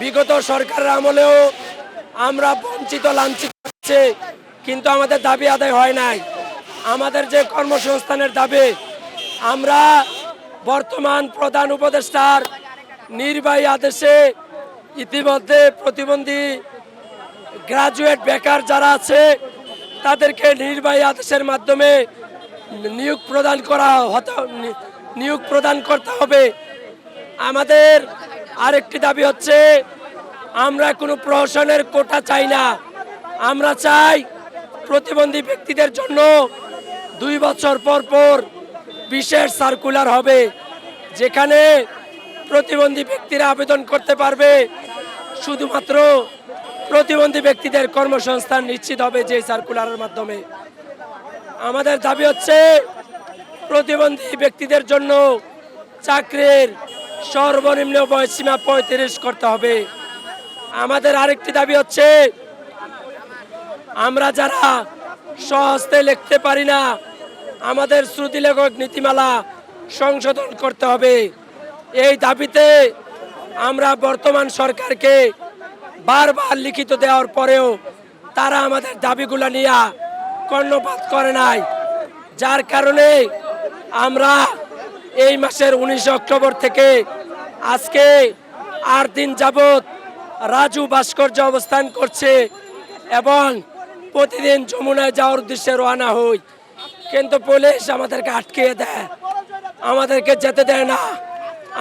বিগত সরকারের আমলেও আমরা বঞ্চিত, লাঞ্ছিত হচ্ছে কিন্তু আমাদের দাবি আদায় হয় নাই। আমাদের যে কর্মসংস্থানের দাবি, আমরা বর্তমান প্রধান উপদেষ্টার নির্বাহী আদেশে ইতিমধ্যে প্রতিবন্ধী গ্রাজুয়েট বেকার যারা আছে, তাদেরকে নির্বাহী আদেশের মাধ্যমে নিয়োগ প্রদান করা হতে, নিয়োগ প্রদান করতে হবে। আমাদের আরেকটি দাবি হচ্ছে, আমরা কোনো প্রহসনের কোটা চাই না। আমরা চাই প্রতিবন্ধী ব্যক্তিদের জন্য দুই বছর পর পর বিশেষ সার্কুলার হবে, যেখানে প্রতিবন্ধী ব্যক্তিরা আবেদন করতে পারবে। শুধুমাত্র প্রতিবন্ধী ব্যক্তিদের কর্মসংস্থান নিশ্চিত হবে যে সার্কুলারের মাধ্যমে। আমাদের দাবি হচ্ছে, প্রতিবন্ধী ব্যক্তিদের জন্য চাকরির সর্বনিম্ন বয়সীমা পঁয়ত্রিশ করতে হবে। আমাদের আরেকটি দাবি হচ্ছে, আমরা যারা সহস্তে লিখতে পারি না, আমাদের শ্রুতি লেখক নীতিমালা সংশোধন করতে হবে। এই দাবিতে আমরা বর্তমান সরকারকে বারবার লিখিত দেওয়ার পরেও তারা আমাদের দাবিগুলো নিয়ে কর্ণপাত করে নাই। যার কারণে আমরা এই মাসের উনিশে অক্টোবর থেকে আজকে আট দিন যাবৎ রাজু ভাস্কর্য অবস্থান করছে এবং প্রতিদিন যমুনায় যাওয়ার উদ্দেশ্যে রওনা হই। কিন্তু পুলিশ আমাদেরকে আটকে দেয়। আমাদেরকে যেতে দেয় না।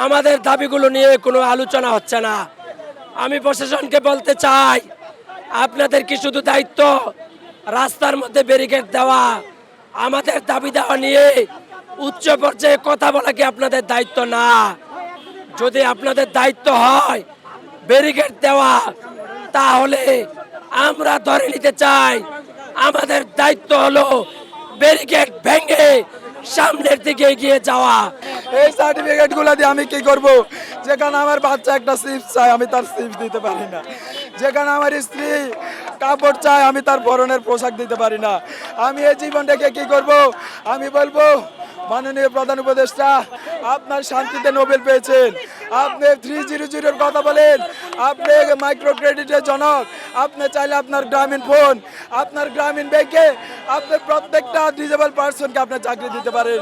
আমাদের দাবিগুলো নিয়ে কোনো আলোচনা হচ্ছে না। আমি প্রশাসনকে বলতে চাই, আপনাদের কি শুধু দায়িত্ব রাস্তার মধ্যে ব্যারিকেড দেওয়া? আমাদের দাবি দেওয়া নিয়ে উচ্চ পর্যায়ে কথা বলা কি আপনাদের দায়িত্ব? না। যদি আপনাদের দায়িত্ব হয় ব্যারিকেড দেওয়া, তাহলে আমরা ধরে নিতে চাই, আমাদের দায়িত্ব হলো ব্যারিকেড ভেঙে সামনের দিকে এগিয়ে যাওয়া। এই সার্টিফিকেটগুলো দিয়ে আমি কি করব? যেখানে আমার বাচ্চা একটা সিপ চাই আমি তার সিপ দিতে পারি না। যেখানে আমার স্ত্রী কাপড় চাই আমি তার বরণের পোশাক দিতে পারি না। আমি এই জীবনটাকে কি করব? আমি বলব মাননীয় প্রধান উপদেষ্টা, আপনার শান্তিতে নোবেল পেয়েছেন। আপনি থ্রি জিরো জিরোর কথা বলেন। আপনি মাইক্রো ক্রেডিটের জনক। আপনি চাইলে আপনার গ্রামীণ ফোন আপনার গ্রামীণ ব্যাংকে আপনি প্রত্যেকটা ডিজেবল পার্সনকে আপনার চাকরি দিতে পারেন।